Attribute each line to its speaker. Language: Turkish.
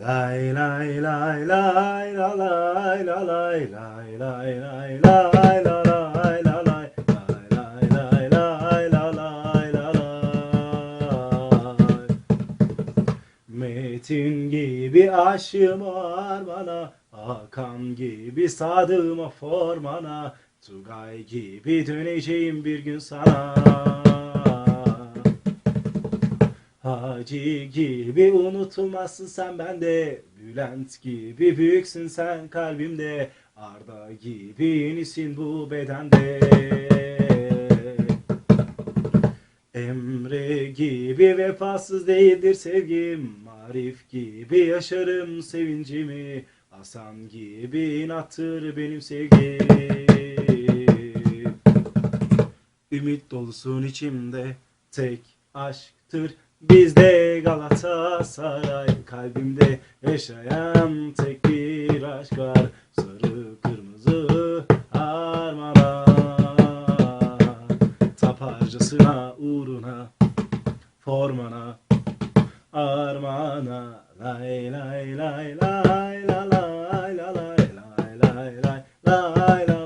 Speaker 1: Lay lay lay lay la lay la lay lay lay lay lay la lay la lay lay lay lay la lay la lay. Metin gibi aşığım var bana Hakan gibi sadığıma formana Tugay gibi döneceğim bir gün sana Hacı gibi unutulmazsın sen bende. Bülent gibi büyüksün sen kalbimde. Arda gibi yenisin bu bedende. Emre gibi vefasız değildir sevgim. Marif gibi yaşarım sevincimi. Hasan gibi inattır benim sevgim. Ümit dolusun içimde. Tek aşktır Bizde Galatasaray kalbimde yaşayan tek bir aşk var. Sarı kırmızı armana taparcasına uğruna formana armana lay lay lay lay lay lay lay lay lay lay lay lay